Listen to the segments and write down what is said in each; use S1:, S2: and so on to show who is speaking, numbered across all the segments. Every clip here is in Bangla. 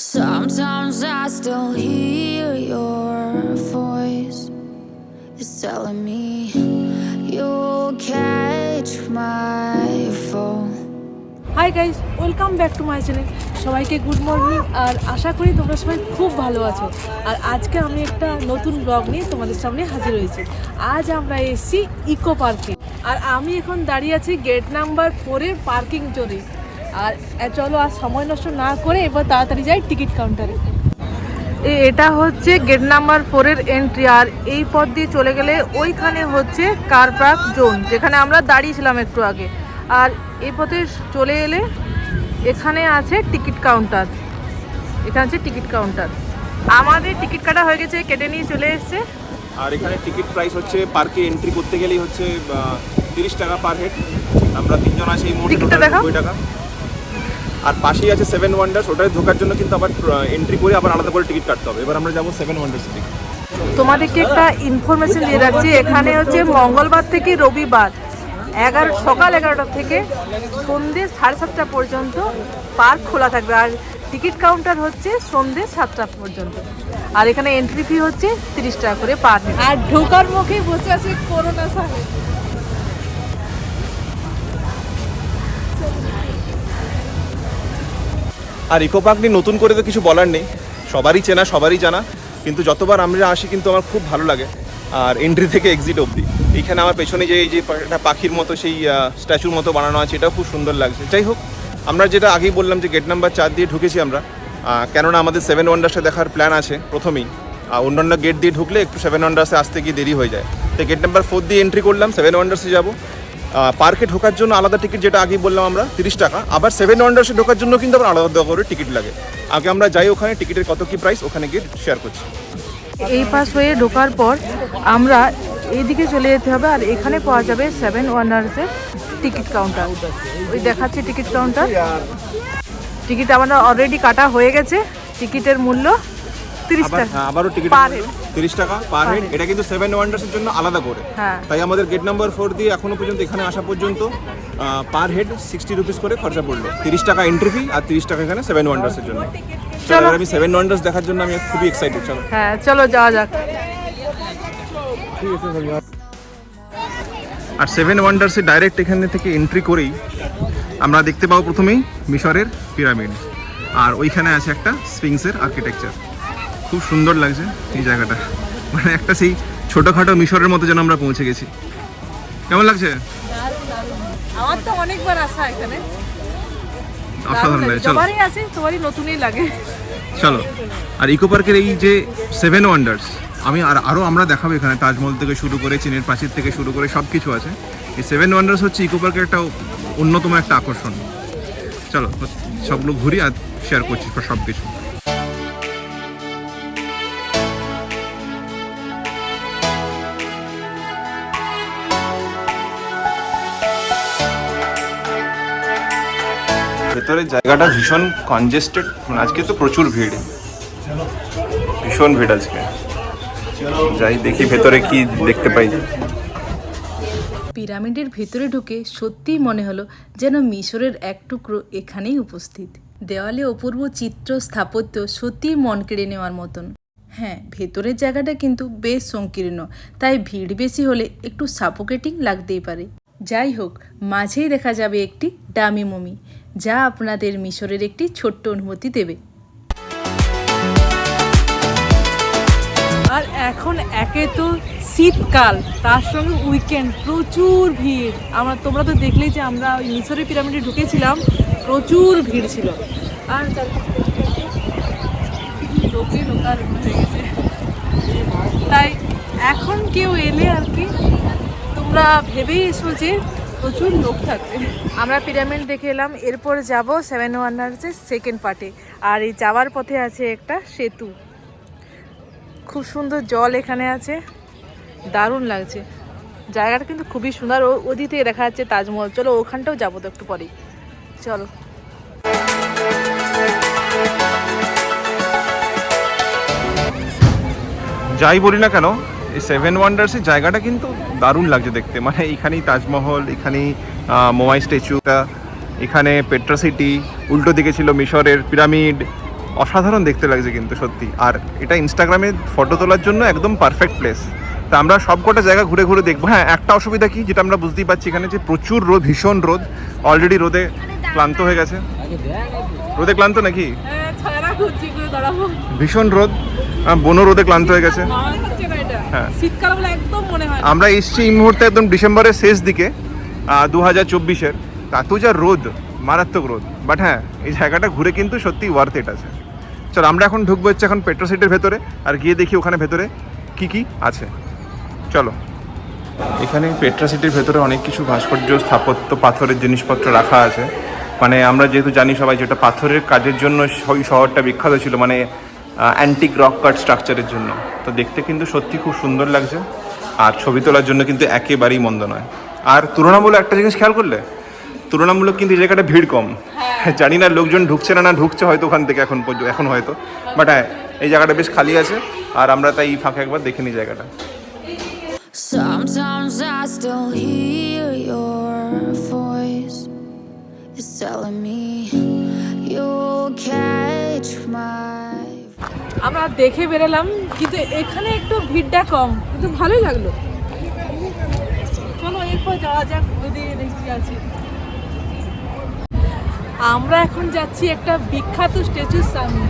S1: Sometimes I still hear your voice. It's telling me you'll catch my fall.
S2: Hi guys welcome back to my channel সবাইকে গুড মর্নিং আর আশা করি তোমরা সবাই খুব ভালো আছো। আর আজকে আমি একটা নতুন ব্লগ নিয়ে তোমাদের সামনে হাজির হয়েছি। আজ আমরা এসেছি ইকো পার্কে আর আমি এখন দাঁড়িয়ে আছি গেট নাম্বার ফোরের পার্কিং জোনে। আর চলো আর সময় নষ্ট না করে এবার তাড়াতাড়ি যাই টিকিট কাউন্টারে। এটা হচ্ছে গেট নাম্বার ফোরের এন্ট্রি আর এই পথ দিয়ে চলে গেলে ওইখানে হচ্ছে কার পার্ক জোন যেখানে আমরা দাঁড়িয়েছিলাম একটু আগে। আর এই পথে চলে এলে এখানে আছে টিকিট কাউন্টার। এখানে আছে টিকিট কাউন্টার। আমাদের টিকিট কাটা হয়ে গেছে কেটে নিয়ে চলে এসেছে।
S3: আর এখানে টিকিট প্রাইস হচ্ছে পার্কে এন্ট্রি করতে গেলেই হচ্ছে তিরিশ টাকা পার হেড আমরা তিনজন আছি এই মুহূর্তে
S2: টিকিটটা
S3: total
S2: দেখাও।
S3: 90 টাকা। আর পাশেই আছে সেভেন ওয়ান্ডার্স ওটায় ঢোকার জন্য কিন্তু আবার এন্ট্রি করে আবার আলাদা করে টিকিট কাটতে হবে। এবার আমরা যাব সেভেন ওয়ান্ডার্স দিকে
S2: তোমাদেরকে একটা ইনফরমেশন দিয়ে রাখছি এখানে হচ্ছে মঙ্গলবার থেকে রবিবার এগারো সকাল এগারোটা থেকে সন্ধ্যে সাড়ে সাতটা পর্যন্ত পার্ক খোলা থাকবে। আর টিকিট কাউন্টার হচ্ছে সন্ধ্যে সাতটা পর্যন্ত। আর এখানে এন্ট্রি ফি হচ্ছে তিরিশ টাকা করে পার আর ঢোকার মুখে বসে আছে করোনা সাহেব
S3: আর ইকো পার্ক নিয়ে নতুন করে তো কিছু বলার নেই। সবারই চেনা, সবারই জানা। কিন্তু যতবার আমরা আসি কিন্তু আমার খুব ভালো লাগে। আর এন্ট্রি থেকে এক্সিট অবধি। এইখানে আমার পেছনে যে, এই যে পাখির মতো সেই স্ট্যাচুর মতো বানানো আছে, এটাও খুব সুন্দর লাগছে। যাই হোক, আমরা যেটা আগেই বললাম যে গেট নাম্বার চার দিয়ে ঢুকেছি আমরা। কেননা আমাদের সেভেন ওয়ান্ডার্সে দেখার প্ল্যান আছে প্রথমেই। আর অন্যান্য গেট দিয়ে ঢুকলে একটু সেভেন ওয়ান্ডার্সে আসতে গিয়ে দেরি হয়ে যায়। তো গেট নাম্বার ফোর দিয়ে এন্ট্রি করলাম সেভেন ওয়ান্ডার্সে যাব। পার্কে ঢোকার জন্য আলাদা টিকিট যেটা আগেই বললাম আমরা, তিরিশ টাকা। আবার সেভেন ওয়ান্ডার্সে ঢোকার জন্য কিন্তু আবার আলাদা করে টিকিট লাগে। আগে আমরা যাই ওখানে টিকিটের কত কি প্রাইস ওখানে গিয়ে শেয়ার করছি।
S2: এই পাস হয়ে ঢোকার পর আমরা এইদিকে চলে যেতে হবে, আর এখানে পাওয়া যাবে সেভেন ওয়ানার্সের টিকিট কাউন্টার ওই দেখাচ্ছে টিকিট কাউন্টার টিকিট আমাদের অলরেডি কাটা হয়ে গেছে টিকিটের মূল্য।
S3: আবারও টিকিট তিরিশ টাকা পার হেড এটা কিন্তু সেভেন জন্য আলাদা করে।
S2: হ্যাঁ।
S3: তাই আমাদের গেট নাম্বার ফোর দিয়ে এখনও পর্যন্ত এখানে আসা পর্যন্ত পার হেড সিক্সটি রুপিস করে খরচা পড়ল। তিরিশ টাকা এন্ট্রি ফি আর তিরিশ টাকা এখানে সেভেন ওয়ান্ডার্সের জন্য। চলো। আমি সেভেন ওয়ান্ডার্স দেখার জন্য আমি খুবই এক্সাইটেড চলো।
S2: হ্যাঁ চলো যাওয়া যাক।
S3: আর সেভেন ওয়ান্ডার্সে ডাইরেক্ট এখানে থেকে এন্ট্রি করেই আমরা দেখতে পাবো প্রথমেই মিশরের পিরামিড আর ওইখানে আছে একটা স্পিংসের আর্কিটেকচার খুব সুন্দর লাগছে এই জায়গাটা। মানে একটা সেই ছোটোখাটো মিশরের মতো যেন আমরা পৌঁছে গেছি। কেমন লাগছে?
S2: আমার তো অনেকবার আসা এখানে।
S3: অসাধারণ লাগে চলো।
S2: নতুনই লাগে।
S3: চলো। আর ইকো পার্কের এই যে সেভেন ওয়ান্ডার্স আমি আর আরও আমরা দেখাবো এখানে তাজমহল থেকে শুরু করে চীনের প্রাচীর থেকে শুরু করে সব কিছু আছে। এই সেভেন ওয়ান্ডার্স হচ্ছে ইকো পার্কের একটা অন্যতম একটা আকর্ষণ। চলো সবগুলো ঘুরি আর শেয়ার করছি সব কিছু ভেতরের জায়গাটা ভীষণ কনজেস্টেড মানে আজকে তো প্রচুর ভিড়। ভীষণ ভিড় আজকে। যাই দেখি ভেতরে কি দেখতে পাই।
S4: পিরামিডের ভেতরে ঢুকে সত্যিই মনে হলো যেন মিশরের এক টুকরো এখানেই উপস্থিত। দেওয়ালে অপূর্ব চিত্র স্থাপত্য সত্যিই মন কেড়ে নেওয়ার মতন। হ্যাঁ ভেতরের জায়গাটা কিন্তু বেশ সংকীর্ণ, তাই ভিড় বেশি হলে একটু সাপোকেটিং লাগতেই পারে। যাই হোক, মাঝেই দেখা যাবে একটি ডামি মমি। যা আপনাদের মিশরের একটি ছোট্ট অনুভূতি দেবে।
S2: আর এখন একে তো শীতকাল, তার সঙ্গে উইকেন্ড প্রচুর ভিড়। আমরা, তোমরা তো দেখলেই যে আমরা ওই মিশরের পিরামিডে ঢুকেছিলাম, প্রচুর ভিড় ছিল। আর তাই এখন কেউ এলে আর কি, তোমরা ভেবেই এসো যে প্রচুর লোক থাকবে আমরা পিরামিড দেখে এলাম এরপর যাব সেভেন ওয়ান্ডার্সের সেকেন্ড পার্টে আর এই যাওয়ার পথে আছে একটা সেতু। খুব সুন্দর জল এখানে আছে। দারুণ লাগছে। জায়গাটা কিন্তু খুবই সুন্দর। ও ওদিক থেকে দেখা যাচ্ছে তাজমহল। চলো ওখানটাও যাব তো একটু পরেই। চলো।
S3: যাই বলি না কেন এই সেভেন ওয়ান্ডার্সের জায়গাটা কিন্তু দারুণ লাগছে দেখতে। মানে এখানেই তাজমহল এখানেই মোয়াই স্ট্যাচুটা এখানে পেট্রা সিটি উল্টো দিকে ছিল মিশরের পিরামিড। অসাধারণ দেখতে লাগছে কিন্তু সত্যি। আর এটা ইনস্টাগ্রামে ফটো তোলার জন্য একদম পারফেক্ট প্লেস তা আমরা সব কটা জায়গা ঘুরে ঘুরে দেখব। হ্যাঁ একটা অসুবিধা কি যেটা আমরা বুঝতেই পারছি এখানে যে প্রচুর রোদ ভীষণ রোদ। অলরেডি রোদে ক্লান্ত হয়ে গেছে। রোদে ক্লান্ত নাকি?
S2: হ্যাঁ
S3: ভীষণ রোদ। বনও রোদে ক্লান্ত হয়ে গেছে।
S2: শীতকাল বলে একদম মনে হয়
S3: আমরা এসছি এই মুহূর্তে একদম ডিসেম্বরের শেষ দিকে দু হাজার চব্বিশের। এত যা রোদ মারাত্মক রোদ। বাট হ্যাঁ এই জায়গাটা ঘুরে কিন্তু সত্যি ওয়ার্থ ইট আছে। চল আমরা এখন ঢুকবো হচ্ছে এখন পেট্রো সিটির ভেতরে আর গিয়ে দেখি ওখানে ভেতরে কি কি আছে। চলো। এখানে পেট্রা সিটির ভেতরে অনেক কিছু ভাস্কর্য স্থাপত্য পাথরের জিনিসপত্র রাখা আছে। মানে আমরা যেহেতু জানি সবাই যেটা পাথরের কাজের জন্য ওই শহরটা বিখ্যাত ছিল মানে অ্যান্টিক রক কাট স্ট্রাকচারের জন্য। তো দেখতে কিন্তু সত্যি খুব সুন্দর লাগছে। আর ছবি তোলার জন্য কিন্তু একেবারেই মন্দ নয়। আর তুলনামূলক একটা জিনিস খেয়াল করলে তুলনামূলক কিন্তু এই জায়গাটা ভিড় কম। জানি না লোকজন ঢুকছে না না ঢুকছে হয়তো ওখান থেকে এখন পর্যন্ত এখন হয়তো। বাট হ্যাঁ এই জায়গাটা বেশ খালি আছে। আর আমরা তাই ফাঁকে একবার দেখে নিই জায়গাটা।
S1: Sometimes I still hear your voice. It's telling me you'll catch my.
S2: আমরা দেখে বেরোলাম কিন্তু এখানে একটু ভিড়টা কম কিন্তু ভালোই লাগল চলো এরপর যাওয়া যাক ওদিকে দেখি আছে আমরা এখন যাচ্ছি একটা বিখ্যাত স্ট্যাচুর সামনে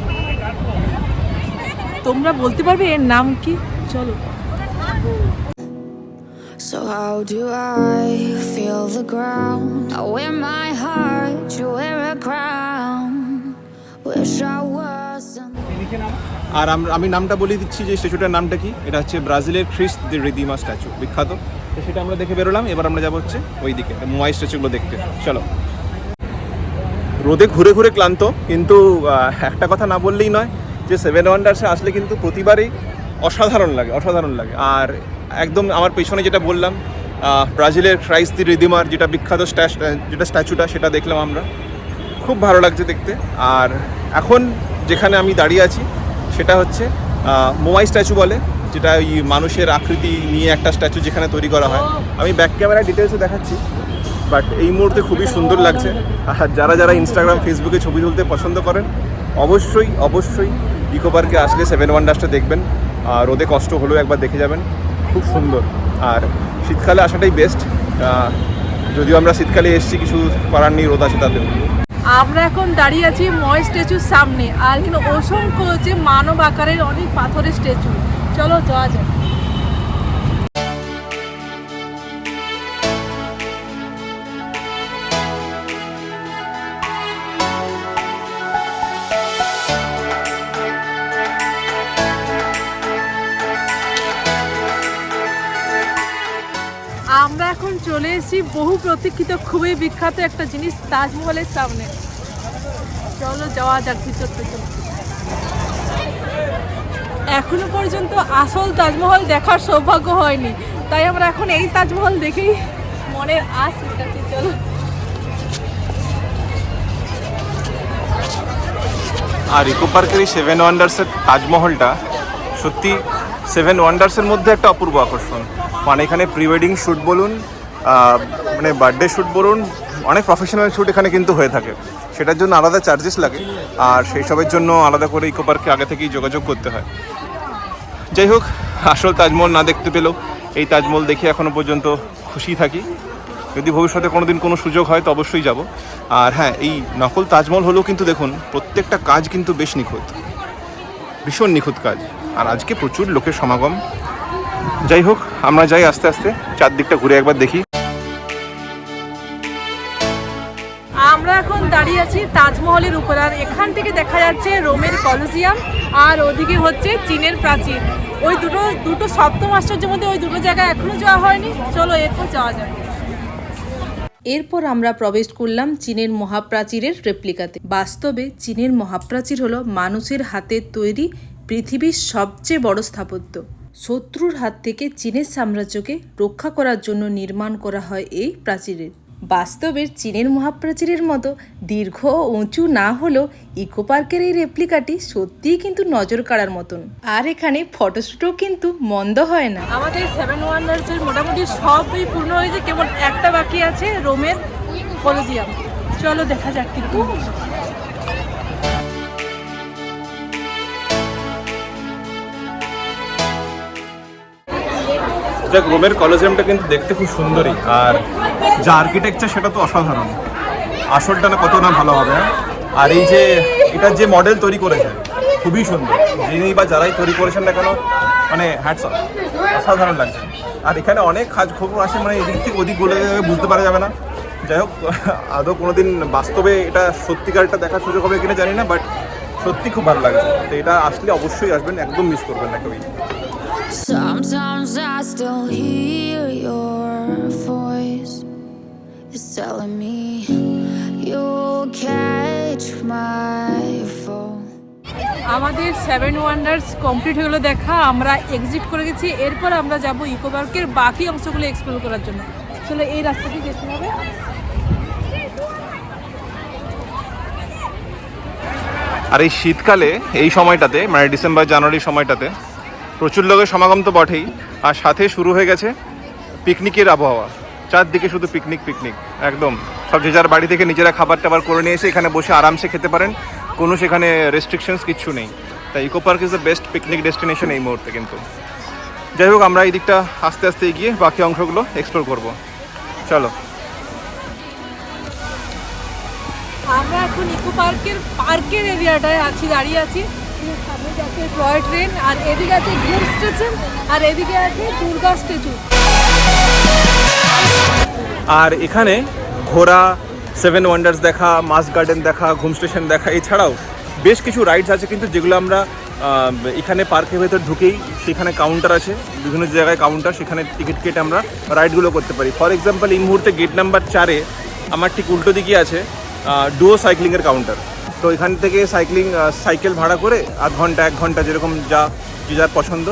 S2: তোমরা বলতে পারবে এর নাম কি চলো
S1: So how do I feel the ground? I wear my heart, you wear a crown. Wish I.
S3: আর আমি নামটা বলে দিচ্ছি যে স্ট্যাচুটার নামটা কি? এটা হচ্ছে ব্রাজিলের খ্রিস্ট দি রিদিমা স্ট্যাচু, বিখ্যাত। তো সেটা আমরা দেখে বেরোলাম, এবার আমরা যাব হচ্ছে ওই দিকে মোয়াই স্ট্যাচুগুলো দেখতে। চলো। রোদে ঘুরে ঘুরে ক্লান্ত, কিন্তু একটা কথা না বললেই নয় যে সেভেন ওয়ান্ডার্সে আসলে কিন্তু প্রতিবারই অসাধারণ লাগে অসাধারণ লাগে। আর একদম আমার পেছনে যেটা বললাম ব্রাজিলের ক্রাইস্ট দি রিদিমার যেটা বিখ্যাত যেটা স্ট্যাচুটা, সেটা দেখলাম আমরা। খুব ভালো লাগছে দেখতে। আর এখন যেখানে আমি দাঁড়িয়ে আছি সেটা হচ্ছে মোয়াই স্ট্যাচু বলে, যেটা ওই মানুষের আকৃতি নিয়ে একটা স্ট্যাচু যেখানে তৈরি করা হয়। আমি ব্যাক ক্যামেরা ডিটেলসে দেখাচ্ছি বাট এই মুহূর্তে খুবই সুন্দর লাগছে। আর যারা যারা ইনস্টাগ্রাম ফেসবুকে ছবি তুলতে পছন্দ করেন, অবশ্যই অবশ্যই ইকো পার্কে আসলে সেভেন ওয়ান্ডার্সটা দেখবেন। আর রোদে কষ্ট হলেও একবার দেখে যাবেন। খুব সুন্দর। আর শীতকালে আসাটাই বেস্ট যদিও আমরা শীতকালে এসেছি, কিছু করার নেই, রোদ আছে তাতেও।
S2: আমরা এখন দাঁড়িয়ে আছি ময় স্ট্যাচুর সামনে। আর এখানে অসংখ্য যে মানব আকারের অনেক পাথরের স্ট্যাচু। চলো যাওয়া যাক। এসেছি বহু প্রতীক্ষিত, খুবই বিখ্যাত একটা জিনিস তাজমহলের সামনে। চলো, যাওয়া যাক ভিতর থেকে। এখনও পর্যন্ত আসল তাজমহল দেখার সৌভাগ্য হয়নি। তাই আমরা এখন এই তাজমহল দেখেই মনের আশ মেটাচ্ছি চলো।
S3: আর ইকো পার্কের এই সেভেন ওয়ান্ডার্সের তাজমহলটা সত্যি সেভেন ওয়ান্ডার্সের মধ্যে একটা অপূর্ব আকর্ষণ। মানে এখানে প্রি ওয়েডিং শ্যুট বলুন মানে বার্থডে শ্যুট বলুন, অনেক প্রফেশনাল শ্যুট এখানে কিন্তু হয়ে থাকে। সেটার জন্য আলাদা চার্জেস লাগে। আর সেই সবের জন্য আলাদা করে ইকো পার্কে আগে থেকেই যোগাযোগ করতে হয়। যাই হোক, আসল তাজমহল না দেখতে পেলেও এই তাজমহল দেখে এখনও পর্যন্ত খুশি থাকি। যদি ভবিষ্যতে কোনো দিন কোনো সুযোগ হয়, তো অবশ্যই যাব। আর হ্যাঁ এই নকল তাজমহল হলেও কিন্তু দেখুন, প্রত্যেকটা কাজ কিন্তু বেশ নিখুঁত। ভীষণ নিখুঁত কাজ। আর আজকে প্রচুর লোকের সমাগম। যাই হোক, আমরা যাই আস্তে আস্তে, চারদিকটা ঘুরে একবার দেখি।
S2: দাঁড়িয়ে আছি তাজমহলের উপর। আর এখান থেকে দেখা যাচ্ছে রোমের কলোজিয়াম আর ওদিকে হচ্ছে চীনের প্রাচীর ওই দুটো দুটো সপ্তম আশ্চর্যের মধ্যে ওই দুটো জায়গা এখনও যাওয়া হয়নি। চলো এরপর যাওয়া যাবে
S4: এরপর আমরা প্রবেশ করলাম চীনের মহাপ্রাচীরের রেপ্লিকাতে বাস্তবে চীনের মহাপ্রাচীর হলো মানুষের হাতের তৈরি পৃথিবীর সবচেয়ে বড় স্থাপত্য। শত্রুর হাত থেকে চীনের সাম্রাজ্যকে রক্ষা করার জন্য নির্মাণ করা হয় এই প্রাচীরের। বাস্তবের চীনের মহাপ্রাচীরের মতো দীর্ঘ ও উঁচু না হলেও ইকো পার্কের এই রেপ্লিকাটি সত্যিই কিন্তু নজর কাড়ার মতন। আর এখানে ফটোশ্যুটও কিন্তু মন্দ হয় না।
S2: আমাদের সেভেন ওয়ান্ডার্সের মোটামুটি সবই পূর্ণ হয়েছে, কেবল একটা বাকি আছে, রোমের কলোজিয়াম চলো দেখা যাক কিন্তু
S3: যাক, রোমের কলেজিয়ামটা কিন্তু দেখতে খুব সুন্দরই। আর যা আর্কিটেকচার সেটা তো অসাধারণ। আসলটা না কত না ভালো হবে হ্যাঁ? আর এই যে, এটা যে মডেল তৈরি করেছে, খুবই সুন্দর। যিনি বা যারাই তৈরি করেছেন না কেন মানে হ্যাটস অসাধারণ লাগছে। আর এখানে অনেক কাজ খবর আসে মানে এদিক থেকে ওদিক বলে বুঝতে পারা যাবে না। যাই হোক, আদৌ কোনোদিন বাস্তবে এটা সত্যিকারটা দেখার সুযোগ হবে কিনা জানি না বাট সত্যি খুব ভালো লাগছে। তো এটা আসলে অবশ্যই আসবেন, একদম মিস করবেন না কেউই।
S1: Sometimes I still hear your voice. It's telling me you'll catch my fall.
S2: আমাদের সেভেন ওয়ান্ডার্স কমপ্লিট হয়ে গেলো দেখা আমরা এক্সিট করে গেছি এরপর আমরা যাব ইকো পার্কের বাকি অংশগুলো এক্সপ্লোর করার জন্য চলো এই রাস্তা দিয়ে যেতে হবে
S3: আর এই শীতকালে এই সময়টাতে মানে ডিসেম্বর জানুয়ারির সময়টাতে প্রচুর লোকের সমাগম তো বটেই। আর সাথে শুরু হয়ে গেছে পিকনিকের আবহাওয়া। চারদিকে শুধু পিকনিক পিকনিক। একদম। সব যে যার বাড়ি থেকে নিজেরা খাবার টাবার করে নিয়ে এসে এখানে বসে আরামসে খেতে পারেন। কোনো সেখানে রেস্ট্রিকশনস কিচ্ছু নেই। তাই eco park is the best picnic destination এই মুহূর্তে কিন্তু। যাই হোক, আমরা এই দিকটা আস্তে আস্তে এগিয়ে বাকি অংশগুলো এক্সপ্লোর করব। চলো।
S2: আমরা এখন ইকো পার্কের পার্কের এরিয়াটায় আছি, দাঁড়িয়ে আছি। আর
S3: আর এখানে ঘোড়া সেভেন ওয়ান্ডার্স দেখা মাস গার্ডেন দেখা ঘুম স্টেশন দেখা, এছাড়াও বেশ কিছু রাইডস আছে, কিন্তু যেগুলো আমরা এখানে পার্কের ভেতর ঢুকেই সেখানে কাউন্টার আছে, বিভিন্ন জায়গায় কাউন্টার সেখানে টিকিট কেটে আমরা রাইডগুলো করতে পারি। ফর এক্সাম্পল এই মুহূর্তে গেট নাম্বার চারে আমার ঠিক উল্টো দিকে আছে ডুও সাইক্লিংয়ের কাউন্টার তো এখান থেকে সাইক্লিং সাইকেল ভাড়া করে আধ ঘণ্টা, এক ঘণ্টা যেরকম যা, যে যার পছন্দ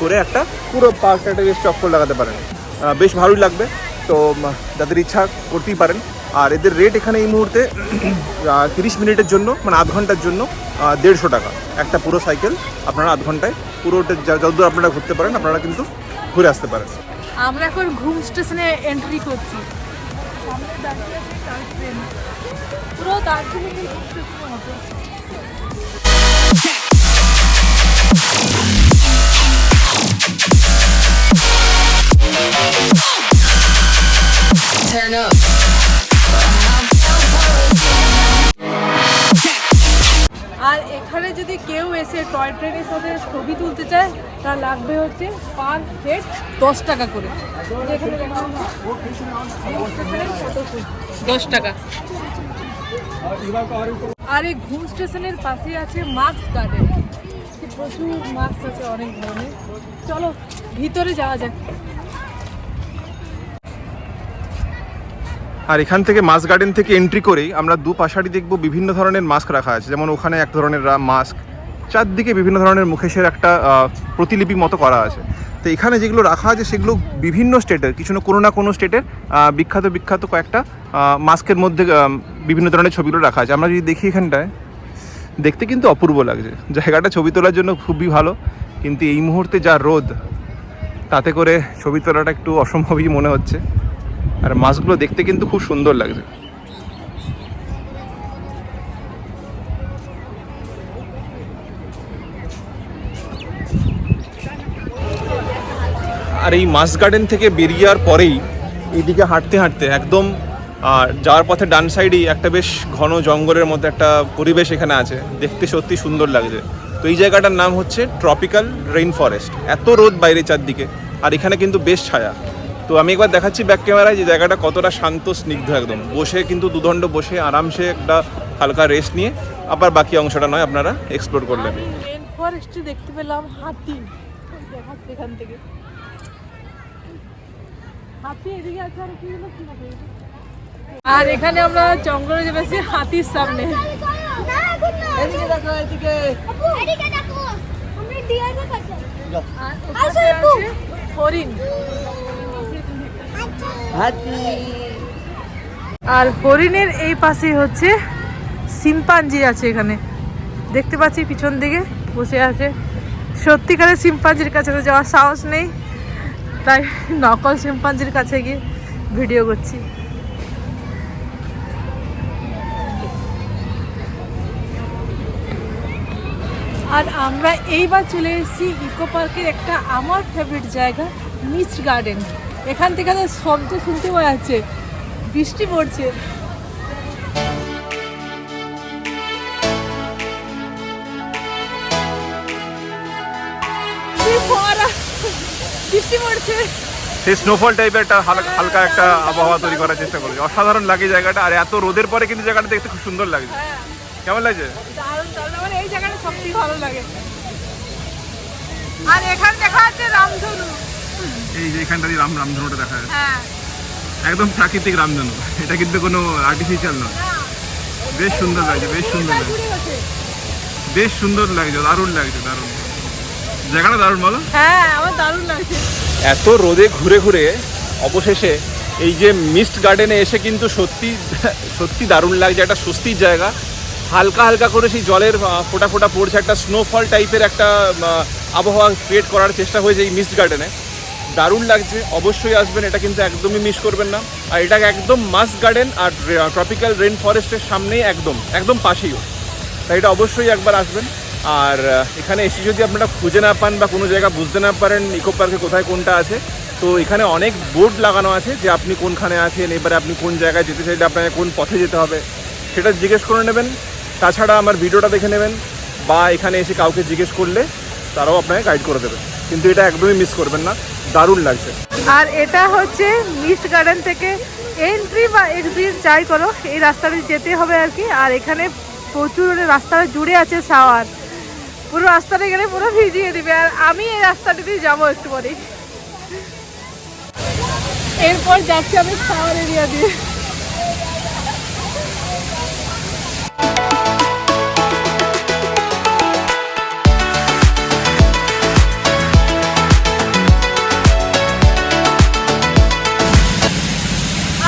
S3: করে একটা পুরো পার্কটা বেশ চক্কর লাগাতে পারেন। বেশ ভালোই লাগবে। তো যাদের ইচ্ছা করতেই পারেন। আর এদের রেট এখানে এই মুহূর্তে তিরিশ মিনিটের জন্য মানে আধ ঘণ্টার জন্য দেড়শো টাকা। একটা পুরো সাইকেল আপনারা আধ ঘন্টায় পুরোটা যতদূর আপনারা ঘুরতে পারেন, আপনারা কিন্তু ঘুরে আসতে পারেন।
S2: আমরা এখন ঘুম স্টেশনে এন্ট্রি করছি। পুরো আর এখানে যদি কেউ এসে টয় ট্রেনের সাথে ছবি তুলতে চায়, তার লাগবে হচ্ছে পার হেড দশ টাকা করে। দশ টাকা। আর এই ঘুম স্টেশনের পাশে আছে মাস্ক গার্ডেন। প্রচুর মাস্ক আছে, অনেক ধরনের। চলো, ভিতরে যাওয়া যাক।
S3: আর এখান থেকে মাস্ক গার্ডেন থেকে এন্ট্রি করেই আমরা দু পাশারি দেখব বিভিন্ন ধরনের মাস্ক রাখা আছে। যেমন ওখানে এক ধরনের মাস্ক, চারদিকে বিভিন্ন ধরনের মুখেশের একটা প্রতিলিপি মতো করা আছে। তো এখানে যেগুলো রাখা আছে সেগুলো বিভিন্ন স্টেটের, কিছু না কোনো না কোনো স্টেটের বিখ্যাত বিখ্যাত কয়েকটা মাস্কের মধ্যে বিভিন্ন ধরনের ছবিগুলো রাখা আছে। আমরা যদি দেখি এখানটায়, দেখতে কিন্তু অপূর্ব লাগছে। জায়গাটা ছবি তোলার জন্য খুবই ভালো, কিন্তু এই মুহূর্তে যা রোদ, তাতে করে ছবি তোলাটা একটু অসম্ভবই মনে হচ্ছে। আর মাছগুলো দেখতে কিন্তু খুব সুন্দর লাগছে। আর এই মাছ গার্ডেন থেকে বেরিয়ে যাওয়ার পরেই এইদিকে হাঁটতে হাঁটতে একদম যাওয়ার পথে ডান সাইডেই একটা বেশ ঘন জঙ্গলের মতো একটা পরিবেশ এখানে আছে। দেখতে সত্যি সুন্দর লাগছে। তো এই জায়গাটার নাম হচ্ছে ট্রপিক্যাল রেইন ফরেস্ট এত রোদ বাইরে চারদিকে, আর এখানে কিন্তু বেশ ছায়া। তো আমি একবার দেখাচ্ছি ব্যাক ক্যামেরায় যে জায়গাটা কতটা শান্ত, স্নিগ্ধ একদম। বসে কিন্তু দুদণ্ড বসে আরামসে একটা হালকা রেস্ট নিয়ে আবার বাকি অংশটা নয় আপনারা এক্সপ্লোর করলেন।
S2: মেন ফরেস্টে দেখতে পেলাম হাতি এখান থেকে। আর এখানে আমরা জঙ্গলে যাচ্ছি হাতির সামনে। এদিকে দেখো এদিকে আর ওখানে আছে হরিণ। আর হরিণের এই পাশে হচ্ছে সিম্পাঞ্জি আছে এখানে। দেখতে পাচ্ছি পিছন দিকে বসে আছে। সত্যিকারের সিম্পাঞ্জির কাছে তো যাওয়ার সাহস নেই। তাই নকল শিম্পাঞ্জির কাছে গিয়ে ভিডিও করছি। আর আমরা এইবার চলে এসেছি ইকো পার্কের একটা আমার ফেভারিট জায়গা মিস্ট গার্ডেন এখান থেকে শব্দ শুনতে পাওয়া যাচ্ছে, বৃষ্টি পড়ছে। বৃষ্টি পড়ছে
S3: সেই স্নোফল টাইপের একটা হালকা হালকা একটা আবহাওয়া তৈরি করার চেষ্টা করেছে। অসাধারণ লাগে জায়গাটা আর এত রোদের পরে কিন্তু জায়গাটা দেখতে খুব সুন্দর লাগছে কেমন লাগছে?
S2: এই জায়গাটা সবথেকে ভালো লাগে। আর এখানে দেখা যাচ্ছে রামধনু।
S3: এই যে এখানটা রাম রামধনুটা দেখা যাচ্ছে।
S2: হ্যাঁ।
S3: একদম প্রাকৃতিক রামধনু। এটা কিন্তু কোনো আর্টিফিশিয়াল নয়। বেশ সুন্দর লাগছে বেশ সুন্দর লাগছে। বেশ সুন্দর লাগছে দারুণ লাগছে দারুণ। জায়গাটা দারুণ বলো।
S2: হ্যাঁ আমার দারুণ লাগছে।
S3: এত রোদে ঘুরে ঘুরে অবশেষে এই যে মিস্ট গার্ডেনে এসে কিন্তু সত্যি সত্যি দারুণ লাগছে, একটা স্বস্তির জায়গা। হালকা হালকা করে সেই জলের ফোঁটা ফোঁটা পড়ছে, একটা স্নোফল টাইপের একটা আবহাওয়া ক্রিয়েট করার চেষ্টা হয়েছে এই মিস্ট গার্ডেনে। দারুণ লাগছে, অবশ্যই আসবেন, এটা কিন্তু একদমই মিস করবেন না। আর এটা একদম মাস্ট গার্ডেন আর ট্রপিক্যাল রেন ফরেস্টের সামনেই একদম একদম পাশেই। তাই এটা অবশ্যই একবার আসবেন। আর এখানে এসে যদি আপনারা খুঁজে না পান বা কোনো জায়গা বুঝতে না পারেন ইকো পার্কে কোথায় কোনটা আছে, তো এখানে অনেক বোর্ড লাগানো আছে যে আপনি কোনখানে আছেন, এবারে আপনি কোন জায়গায় যেতে চাইলে আপনাকে কোন পথে যেতে হবে, সেটা জিজ্ঞেস করে নেবেন। তাছাড়া আমার ভিডিওটা দেখে নেবেন বা এখানে এসে কাউকে জিজ্ঞেস করলে তারাও আপনাকে গাইড করে দেবে। কিন্তু এটা একদমই মিস করবেন না, দারুণ লাগছে।
S2: আর এটা হচ্ছে মিস্ট গার্ডেন থেকে এন্ট্রি বা এক্সিট যাই করো, এই রাস্তাটা যেতে হবে আর কি। আর এখানে প্রচুর মানে রাস্তাটা জুড়ে আছে শাওয়ার। পুরো রাস্তাটা গেলে পুরো ভিজিয়ে দিবে আর আমি এই রাস্তাটা দিয়ে যাব একটু পরে এরপর যাচ্ছি আমি শাওয়ার এরিয়া দিয়ে।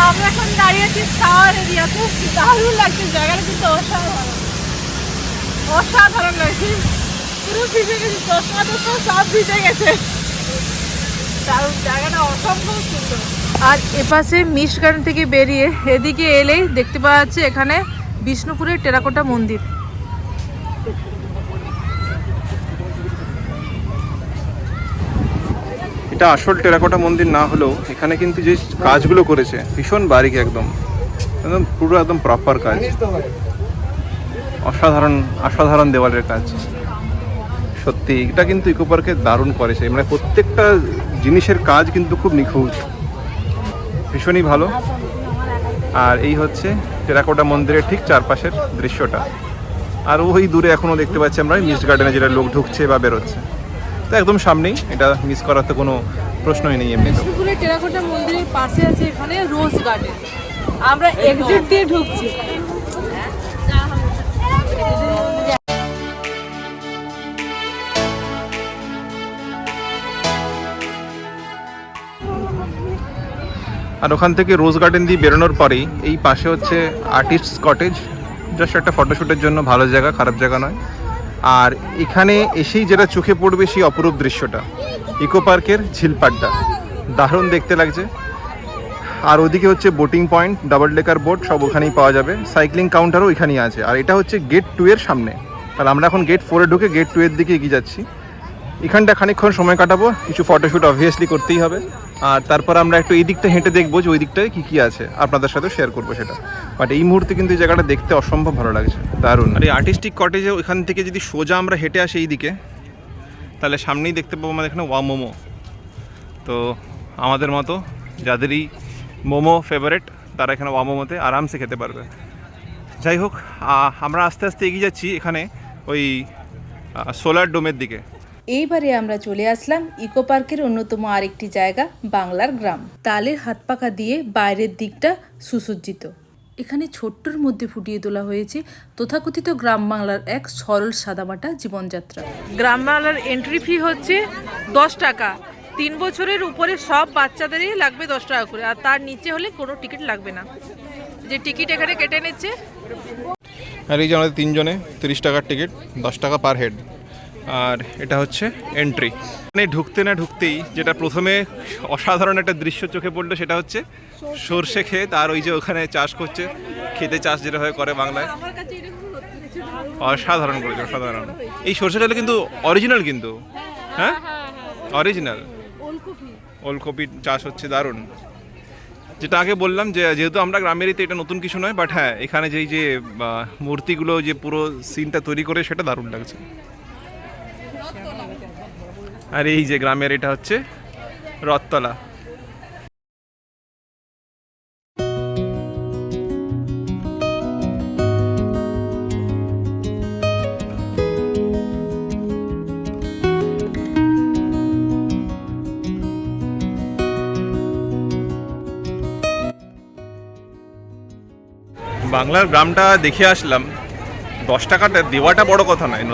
S2: আমরা এখন এরিয়াতে দারুণ লাগছে, জায়গাটা কিন্তু অসাধারণ। অসাধারণ লাগছে। পুরো ভিজে গেছে চশমা টশমা সব ভিজে গেছে আর এপাশে মিস গার্ডেন থেকে বেরিয়ে এদিকে এলেই দেখতে পাওয়া যাচ্ছে এখানে বিষ্ণুপুরের টেরাকোটা মন্দির।
S3: এটা আসল টেরাকোটা মন্দির না হলেও এখানে কিন্তু যে কাজগুলো করেছে, ভীষণ বারিক একদম। একদম পুরো একদম প্রপার কাজ। অসাধারণ অসাধারণ দেওয়ালের কাজ। সত্যি, এটা কিন্তু ইকো পার্কে দারুণ করেছে মানে প্রত্যেকটা জিনিসের কাজ কিন্তু খুব নিখুঁত। ভীষণই ভালো। আর এই হচ্ছে টেরাকোটা মন্দিরের ঠিক চারপাশের দৃশ্যটা। আর ওই দূরে এখনও দেখতে পাচ্ছি আমরা, মিস গার্ডেনে যেটা লোক ঢুকছে বা বেরোচ্ছে। তো একদম সামনেই, এটা মিস করার তো কোনো প্রশ্নই নেই এমনি
S2: টেরাকোটা মন্দিরের পাশে আছে এখানে রোজ গার্ডেন। আমরা এক্সিট দিয়ে ঢুকছি।
S3: আর ওখান থেকে রোজ গার্ডেন দিয়ে বেরোনোর পরেই এই পাশে হচ্ছে আর্টিস্ট কটেজ জাস্ট একটা ফটোশ্যুটের জন্য ভালো জায়গা, খারাপ জায়গা নয়। আর এখানে এসেই যেটা চোখে পড়বে সেই অপরূপ দৃশ্যটা ইকো পার্কের ঝিলপাড্ডা দারুণ দেখতে লাগছে। আর ওদিকে হচ্ছে boating point double decker boat সব ওখানেই পাওয়া যাবে। সাইক্লিং কাউন্টারও ওইখানেই আছে। আর এটা হচ্ছে গেট টু এর সামনে। আর আমরা এখন গেট ফোরে ঢুকে গেট টু এর দিকে এগিয়ে যাচ্ছি। এখানটা খানিকক্ষণ সময় কাটাবো। কিছু ফটোশ্যুট অবভিয়াসলি করতেই হবে। আর তারপর আমরা একটু এই দিকটা হেঁটে দেখব যে ওই দিকটায় কী কী আছে। আপনাদের সাথে শেয়ার করব সেটা। বাট এই মুহূর্তে কিন্তু এই জায়গাটা দেখতে অসম্ভব ভালো লাগছে। দারুণ। আর এই আর্টিস্টিক কটেজে ওইখান থেকে যদি সোজা আমরা হেঁটে আসি এই দিকে তাহলে সামনেই দেখতে পাবো আমাদের এখানে ওয়া মোমো তো আমাদের মতো যাদেরই মোমো ফেভারেট তারা এখানে ওয়া মোমোতে আরামসে খেতে পারবে। যাই হোক আমরা আস্তে আস্তে এগিয়ে যাচ্ছি এখানে ওই সোলার ডোমের দিকে।
S4: এইবারে আমরা চলে আসলাম ইকো পার্কের অন্যতম আরেকটি জায়গা বাংলার গ্রাম। তালের হাত পাকা দিয়ে বাইরের দিকটা সুসজ্জিত। এখানে ছোট্টর মধ্যে ফুটিয়ে তোলা হয়েছে তথাকথিত গ্রাম বাংলার এক সরল সাদামাটা জীবনযাত্রা।
S2: গ্রাম বাংলার এন্ট্রি ফি হচ্ছে দশ টাকা। তিন বছরের উপরে সব বাচ্চাদেরই লাগবে দশ টাকা করে আর তার নিচে হলে কোনো টিকিট লাগবে না। যে টিকিট এখানে কেটে নিচ্ছে।
S3: আর এই যে আমাদের তিনজনে তিরিশ টাকার টিকিট দশ টাকা পার হেড আর এটা হচ্ছে এন্ট্রি মানে ঢুকতে না ঢুকতেই যেটা প্রথমে অসাধারণ একটা দৃশ্য চোখে পড়ল সেটা হচ্ছে সর্ষে ক্ষেত আর ওই যে ওখানে চাষ করছে খেতে চাষ যেটা হয় করে বাংলায়। অসাধারণ করেছে অসাধারণ। এই সর্ষে চালে কিন্তু অরিজিনাল কিন্তু। হ্যাঁ অরিজিনাল ওলকপির চাষ হচ্ছে দারুণ। যেটা আগে বললাম যে যেহেতু আমরা গ্রামেরই তো এটা নতুন কিছু নয় বাট হ্যাঁ এখানে যেই যে মূর্তিগুলো যে পুরো সিনটা তৈরি করে সেটা দারুণ লাগছে। আর এই যে গ্রামের এটা হচ্ছে রথতলা। বাংলার গ্রামটা দেখে আসলাম। দশ টাকাটা দেওয়াটা বড় কথা নয়।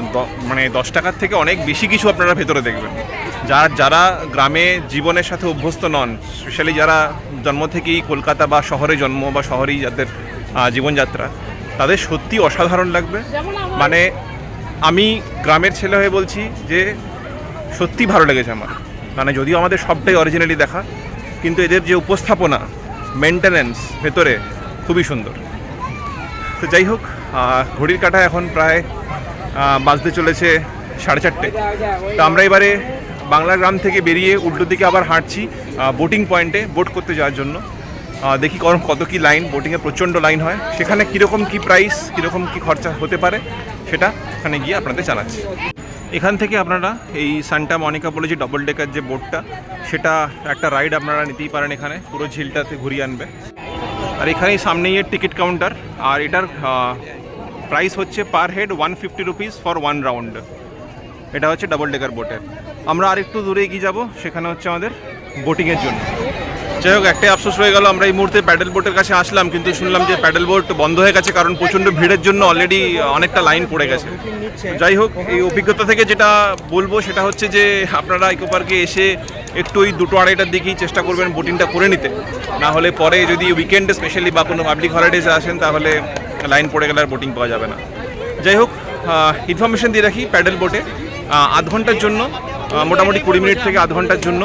S3: মানে দশ টাকার থেকে অনেক বেশি কিছু আপনারা ভেতরে দেখবেন। যার যারা গ্রামে জীবনের সাথে অভ্যস্ত নন স্পেশালি যারা জন্ম থেকেই কলকাতা বা শহরে জন্ম বা শহরেই যাদের জীবনযাত্রা তাদের সত্যি অসাধারণ লাগবে। মানে আমি গ্রামের ছেলে হয়ে বলছি যে সত্যি ভালো লেগেছে আমার। মানে যদিও আমাদের সবটাই অরিজিনালি দেখা কিন্তু এদের যে উপস্থাপনা মেনটেনেন্স ভেতরে খুবই সুন্দর। তো যাই হোক ঘড়ির কাঁটা এখন প্রায় বাজতে চলেছে সাড়ে চারটে। তো আমরা এবারে বাংলা গ্রাম থেকে বেরিয়ে উল্টো দিকে আবার হাঁটছি বোটিং পয়েন্টে বোট করতে যাওয়ার জন্য। দেখি কত কি লাইন বোটিংয়ে প্রচণ্ড লাইন হয়। সেখানে কীরকম কি প্রাইস কীরকম কি খরচা হতে পারে, সেটা ওখানে গিয়ে আপনাদের জানাচ্ছি। এখান থেকে আপনারা এই সান্টা মনিকা বলে যে ডবল ডেকার যে বোটটা সেটা একটা রাইড আপনারা নিতেই পারেন এখানে, পুরো ঝিলটাতে ঘুরিয়ে আনবে। আর এখানেই সামনেই এর টিকিট কাউন্টার আর এটার প্রাইস হচ্ছে per head one fifty rupees for one round. এটা হচ্ছে ডাবল ডেকার বোটের আমরা আরেকটু দূরে এগিয়ে যাব, সেখানে হচ্ছে আমাদের বোটিংয়ের জন্য। যাই হোক, একটাই আফসোস রয়ে গেল, আমরা এই মুহূর্তে প্যাডেল বোটের কাছে আসলাম, কিন্তু শুনলাম যে প্যাডেল বোট বন্ধ হয়ে গেছে কারণ প্রচণ্ড ভিড়ের জন্য অলরেডি অনেকটা লাইন পড়ে গেছে। যাই হোক, এই অভিজ্ঞতা থেকে যেটা বলব সেটা হচ্ছে যে আপনারা ইকো পার্কে এসে একটু ওই দুটো আড়াইটার দিকেই চেষ্টা করবেন বোটিংটা করে নিতে। না হলে পরে যদি উইকেন্ডে স্পেশালি বা কোনো পাবলিক হলিডেজে আসেন, তাহলে লাইন পড়ে গেলে আর বোটিং পাওয়া যাবে না। যাই হোক ইনফরমেশন দিয়ে রাখি প্যাডেল বোটে আধ ঘণ্টার জন্য মোটামুটি কুড়ি মিনিট থেকে আধ ঘণ্টার জন্য।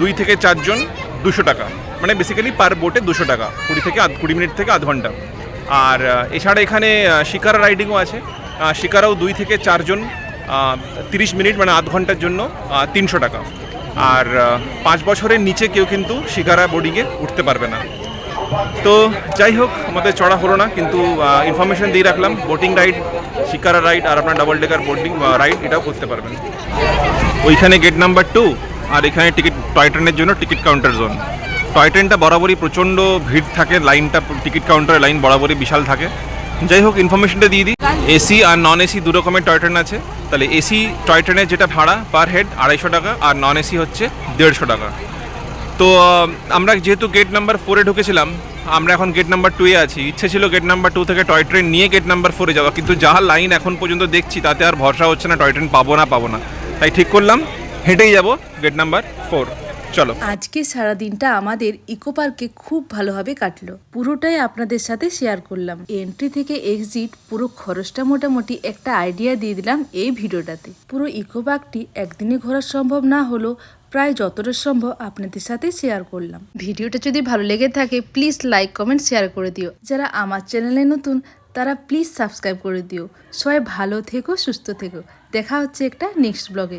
S3: দুই থেকে চারজন দুশো টাকা। মানে বেসিক্যালি পার বোটে দুশো টাকা। কুড়ি থেকে আধ কুড়ি মিনিট থেকে আধ ঘণ্টা। আর এছাড়া এখানে শিকারা রাইডিংও আছে। শিকারাও দুই থেকে চারজন তিরিশ মিনিট মানে আধ ঘণ্টার জন্য তিনশো টাকা। আর পাঁচ বছরের নিচে কেউ কিন্তু শিকারা বোর্ডিংয়ে উঠতে পারবে না। তো যাই হোক, আমাদের চড়া হলো না, কিন্তু ইনফরমেশন দিয়ে রাখলাম। বোটিং রাইড শিকারা রাইড আর আপনার ডাবল ডেকার বোটিং রাইড এটাও করতে পারবেন। ওইখানে গেট নাম্বার টু আর এখানে টিকিট টয় ট্রেনের জন্য টিকিট কাউন্টার জোন টয় ট্রেনটা বরাবরই প্রচণ্ড ভিড় থাকে, লাইনটা, টিকিট কাউন্টারের লাইন বরাবরই বিশাল থাকে। যাই হোক ইনফরমেশনটা দিয়ে দিই। এসি আর নন এসি দু রকমের টয় ট্রেন আছে। তাহলে এসি টয় ট্রেনের যেটা ভাড়া পার হেড আড়াইশো টাকা আর নন এসি হচ্ছে দেড়শো টাকা। তো আমরা যেহেতু গেট নাম্বার ফোরে ঢুকেছিলাম, আমরা এখন গেট নাম্বার টুয়ে আছি। ইচ্ছে ছিল গেট নাম্বার টু থেকে টয় ট্রেন নিয়ে গেট নাম্বার ফোরে যাওয়া, কিন্তু যা লাইন এখন পর্যন্ত দেখছি, তাতে আর ভরসা হচ্ছে না টয় ট্রেন পাবো না পাবো না। তাই ঠিক করলাম। হেঁটেই যাব গেট নাম্বার ফোর চলো।
S4: আজকে সারা দিনটা আমাদের ইকো পার্কে খুব ভালোভাবে কাটলো। পুরোটাই আপনাদের সাথে শেয়ার করলাম। এন্ট্রি থেকে এক্সিট পুরো খরচটা মোটামুটি একটা আইডিয়া দিয়ে দিলাম এই ভিডিওটাতে। পুরো ইকো পার্কটি একদিনে ঘোরা সম্ভব না হলেও প্রায় যতটা সম্ভব আপনাদের সাথে শেয়ার করলাম। ভিডিওটা যদি ভালো লেগে থাকে প্লিজ লাইক কমেন্ট শেয়ার করে দিও। যারা আমার চ্যানেলে নতুন, তারা প্লিজ সাবস্ক্রাইব করে দিও। সবাই ভালো থেকো, সুস্থ থেকো। দেখা হচ্ছে একটা নেক্সট ব্লগে